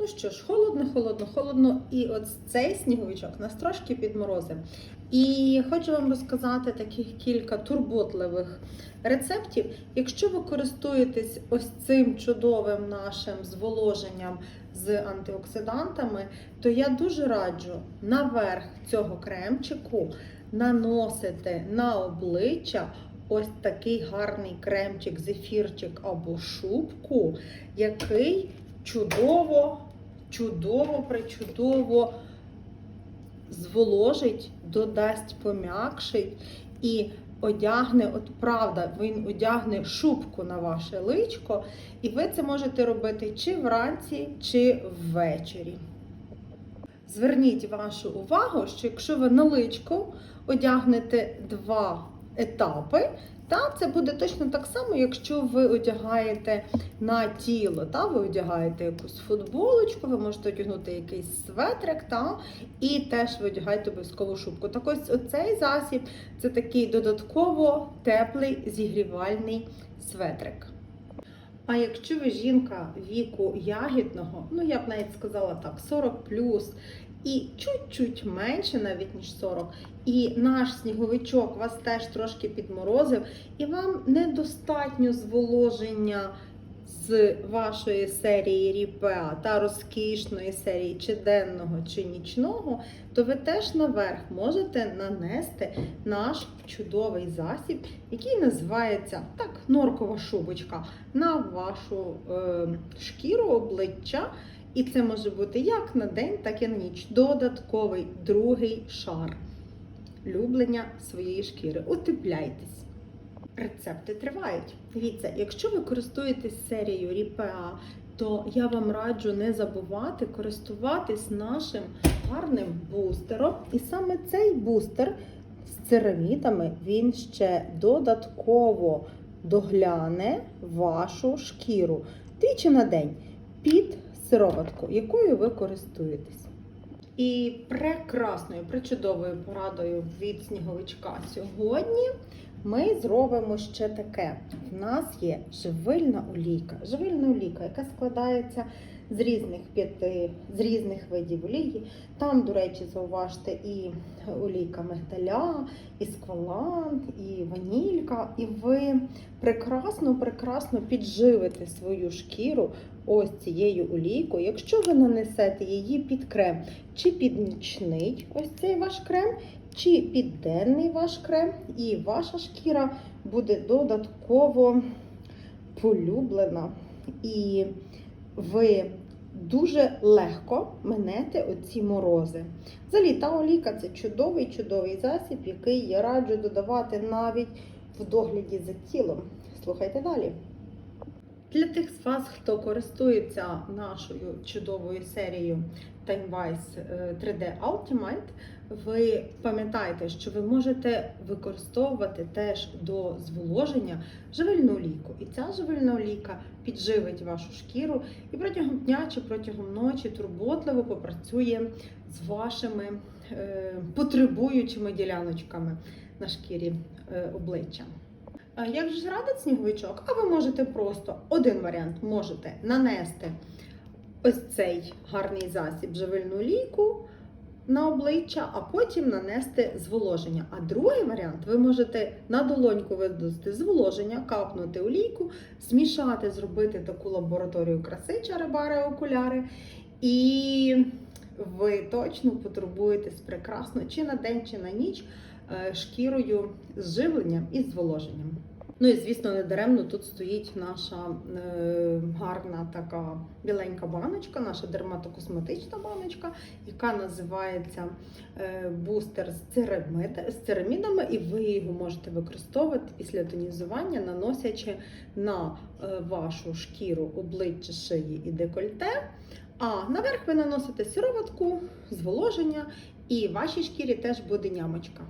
Ну що ж, холодно, холодно, холодно. І от цей сніговичок нас трошки підморозив. І хочу вам розказати таких кілька турботливих рецептів. Якщо ви користуєтесь ось цим чудовим нашим зволоженням з антиоксидантами, то я дуже раджу наверх цього кремчику наносити на обличчя ось такий гарний кремчик, зефірчик або шубку, який чудово, чудово, причудово зволожить, додасть пом'якшить і одягне, от правда, він одягне шубку на ваше личко, і ви це можете робити чи вранці, чи ввечері. Зверніть вашу увагу, що якщо ви на личко одягнете два етапи, та це буде точно так само, якщо ви одягаєте на тіло, та ви одягаєте якусь футболочку, ви можете одягнути якийсь светрик, та, і теж ви одягаєте обов'язково шубку. Так ось оцей засіб це такий додатково теплий зігрівальний светрик. А якщо ви жінка віку ягідного, ну я б навіть сказала так, 40 і чуть-чуть менше, навіть ніж 40, і наш сніговичок вас теж трошки підморозив, і вам недостатньо зволоження з вашої серії Ріпеа та розкішної серії чи денного, чи нічного, то ви теж наверх можете нанести наш чудовий засіб, який називається так, норкова шубочка, на вашу е, шкіру обличчя. І це може бути як на день, так і на ніч. Додатковий другий шар люблення своєї шкіри. Утепляйтесь. Рецепти тривають. Дивіться, якщо ви користуєтесь серією Ріпеа, то я вам раджу не забувати користуватись нашим гарним бустером. І саме цей бустер з церамідами він ще додатково догляне вашу шкіру двічі на день під сироватку, якою ви користуєтесь. І прекрасною, причудовою порадою від сніговичка сьогодні ми зробимо ще таке. В нас є живильна олійка. Живильна олійка, яка складається з різних п'яти, з різних видів олії. Там, до речі, зауважте і олійка мигдаля, і сквалант, і ванілька. І ви прекрасно, прекрасно підживите свою шкіру ось цією олійкою. Якщо ви нанесете її під крем, чи під нічний ось цей ваш крем, чи під денний ваш крем, і ваша шкіра буде додатково полюблена. І ви дуже легко минете оці морози. Взагалі, та олійка це чудовий чудовий засіб, який я раджу додавати навіть в догляді за тілом. Слухайте далі. Для тих з вас, хто користується нашою чудовою серією TimeWise 3D Ultimate, ви пам'ятаєте, що ви можете використовувати теж до зволоження живильну олійку. І ця живильна олійка підживить вашу шкіру і протягом дня чи протягом ночі турботливо попрацює з вашими е, потребуючими діляночками на шкірі е, обличчя. Як же зрадить сніговичок? А ви можете просто один варіант можете нанести ось цей гарний засіб живильну олійку на обличчя, а потім нанести зволоження. А другий варіант ви можете на долоньку видати зволоження, капнути олійку, змішати, зробити таку лабораторію краси чарабари окуляри. І ви точно потурбуєтесь прекрасно чи на день, чи на ніч шкірою з живленням і зволоженням. Ну і звісно, не даремно тут стоїть наша е, гарна така біленька баночка, наша дерматокосметична баночка, яка називається е, бустер з, церамид, з церамідами, і ви його можете використовувати після тонізування, наносячи на е, вашу шкіру обличчя, шиї і декольте. А наверх ви наносите сироватку, зволоження, і вашій шкірі теж буде нямочка.